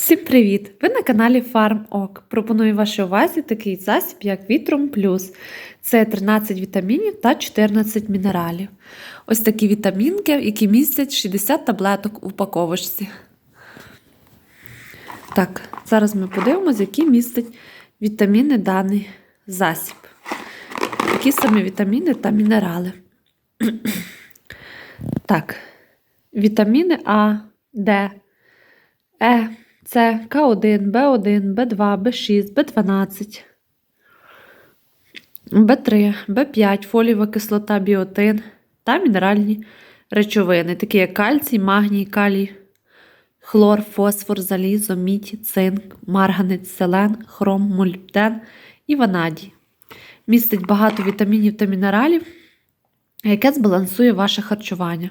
Всім привіт! Ви на каналі FarmOk. Пропоную вашій увазі такий засіб, як Вітром Плюс. Це 13 вітамінів та 14 мінералів. Ось такі вітамінки, які містять 60 таблеток у упаковочці. Так, зараз ми подивимося, які містять вітаміни даний засіб. Які саме вітаміни та мінерали. так, вітаміни А, Д, Е. Це К1, Б1, Б2, Б6, Б12, Б3, Б5, фолієва кислота, біотин та мінеральні речовини, такі як кальцій, магній, калій, хлор, фосфор, залізо, мідь, цинк, марганець, селен, хром, молібден і ванадій. Містить багато вітамінів та мінералів, яке збалансує ваше харчування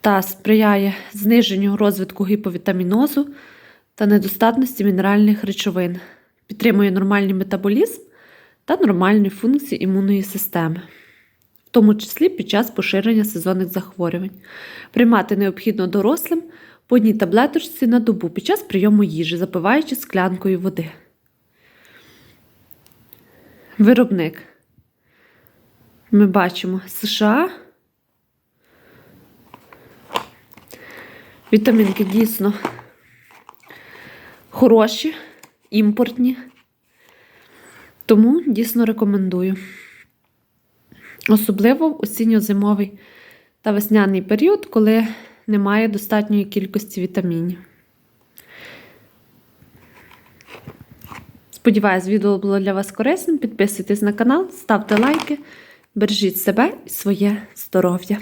та сприяє зниженню розвитку гіповітамінозу та недостатності мінеральних речовин, підтримує нормальний метаболізм та нормальні функції імунної системи, в тому числі під час поширення сезонних захворювань. Приймати необхідно дорослим по одній таблеточці на добу під час прийому їжі, запиваючи склянкою води. Виробник. Ми бачимо США. Вітамінки дійсно хороші, імпортні, тому дійсно рекомендую. Особливо в осінньо-зимовий та весняний період, коли немає достатньої кількості вітамінів. Сподіваюсь, відео було для вас корисним. Підписуйтесь на канал, ставте лайки, бережіть себе і своє здоров'я.